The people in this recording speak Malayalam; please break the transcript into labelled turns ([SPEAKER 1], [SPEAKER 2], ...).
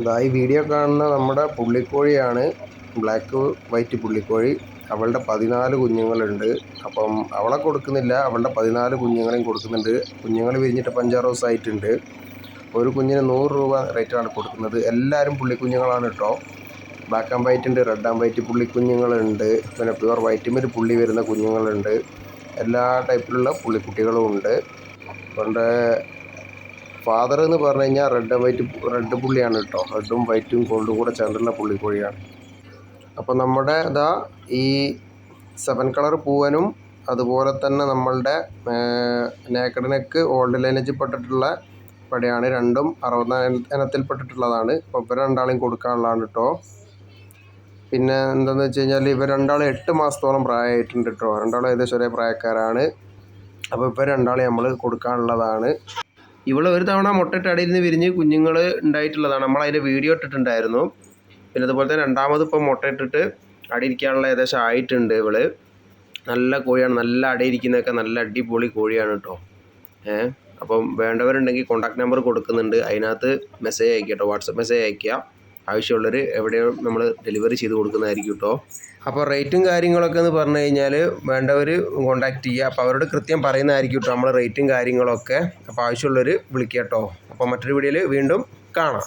[SPEAKER 1] ഇതാ ഈ വീഡിയോ കാണുന്ന നമ്മുടെ പുള്ളിക്കോഴിയാണ്. Black white പുള്ളിക്കോഴി. അവളുടെ പതിനാല് കുഞ്ഞുങ്ങളുണ്ട്. അപ്പം അവളെ കൊടുക്കുന്നില്ല. അവളുടെ പതിനാല് കുഞ്ഞുങ്ങളെയും കൊടുക്കുന്നുണ്ട്. കുഞ്ഞുങ്ങൾ വിരിഞ്ഞിട്ട് അഞ്ചാറ് ദിവസമായിട്ടുണ്ട്. ഒരു കുഞ്ഞിന് നൂറ് രൂപ റേറ്റാണ് കൊടുക്കുന്നത്. എല്ലാവരും പുള്ളിക്കുഞ്ഞുങ്ങളാണ് കേട്ടോ. ബ്ലാക്ക് ആൻഡ് വൈറ്റ് ഉണ്ട് റെഡ് ആൻഡ് വൈറ്റ് പുള്ളിക്കുഞ്ഞുങ്ങളുണ്ട്. പിന്നെ പ്യുവർ വൈറ്റുമിൽ പുള്ളി വരുന്ന കുഞ്ഞുങ്ങളുണ്ട്. എല്ലാ ടൈപ്പിലുള്ള പുള്ളിക്കുട്ടികളും ഉണ്ട്. അവളുടെ ഫാദർ എന്ന് പറഞ്ഞു കഴിഞ്ഞാൽ റെഡ് ആൻഡ് വൈറ്റ് റെഡ് പുള്ളിയാണ് കേട്ടോ. റെഡും വൈറ്റും ഗോൾഡും കൂടെ ചേർന്നുള്ള പുള്ളിക്കോഴിയാണ്. അപ്പോൾ നമ്മുടെ ഇതാ ഈ സെവൻ കളർ പൂവനും അതുപോലെ തന്നെ നമ്മളുടെ നേക്കഡ് നെക്ക് ഓൾഡ് ലൈനേജിൽ പെട്ടിട്ടുള്ള പടയാണ് രണ്ടും അറുപതാം ഇനത്തിൽപ്പെട്ടിട്ടുള്ളതാണ് അപ്പോൾ ഇവർ രണ്ടാളെയും കൊടുക്കാനുള്ളതാണ് കേട്ടോ. പിന്നെ എന്താണെന്ന് വെച്ച് കഴിഞ്ഞാൽ ഇവർ രണ്ടാളും എട്ട് മാസത്തോളം പ്രായമായിട്ടുണ്ട് കേട്ടോ. രണ്ടാളും ഏകദേശം ഒരേ പ്രായക്കാരാണ്. അപ്പോൾ ഇവർ രണ്ടാളെയും നമ്മൾ കൊടുക്കാനുള്ളതാണ്. ഇവൾ ഒരു തവണ മുട്ടയിട്ട് അടിയിൽ നിന്ന് വിരിഞ്ഞ് കുഞ്ഞുങ്ങൾ ഉണ്ടായിട്ടുള്ളതാണ്. നമ്മൾ അതിന്റെ വീഡിയോ ഇട്ടിട്ടുണ്ടായിരുന്നു. പിന്നെ അതുപോലെ തന്നെ രണ്ടാമത് ഇപ്പം മുട്ടയിട്ടിട്ട് അടിയിരിക്കാനുള്ള ഏകദേശം ആയിട്ടുണ്ട് ഇവൾ. നല്ല കോഴിയാണ് നല്ല അടിയിരിക്കുന്നതൊക്കെ നല്ല അടിപൊളി കോഴിയാണ് കേട്ടോ. ഏ? അപ്പം വേണ്ടവരുണ്ടെങ്കിൽ കോൺടാക്ട് നമ്പർ കൊടുക്കുന്നുണ്ട്. അതിനകത്ത് മെസ്സേജ് അയക്കുക കേട്ടോ വാട്സപ്പ് മെസ്സേജ് അയക്കുക ആവശ്യമുള്ളവർ എവിടെയോ നമ്മൾ ഡെലിവറി ചെയ്ത് കൊടുക്കുന്നതായിരിക്കും കേട്ടോ അപ്പോൾ റേറ്റും കാര്യങ്ങളൊക്കെ എന്ന് പറഞ്ഞു കഴിഞ്ഞാൽ വേണ്ടവർ കോൺടാക്ട് ചെയ്യുക. അപ്പോൾ അവരോട് കൃത്യം പറയുന്നതായിരിക്കും കേട്ടോ നമ്മൾ റേറ്റും കാര്യങ്ങളൊക്കെ. അപ്പോൾ ആവശ്യമുള്ളവർ വിളിക്കുക കേട്ടോ അപ്പോൾ മറ്റൊരു വീഡിയോയിൽ വീണ്ടും കാണാം.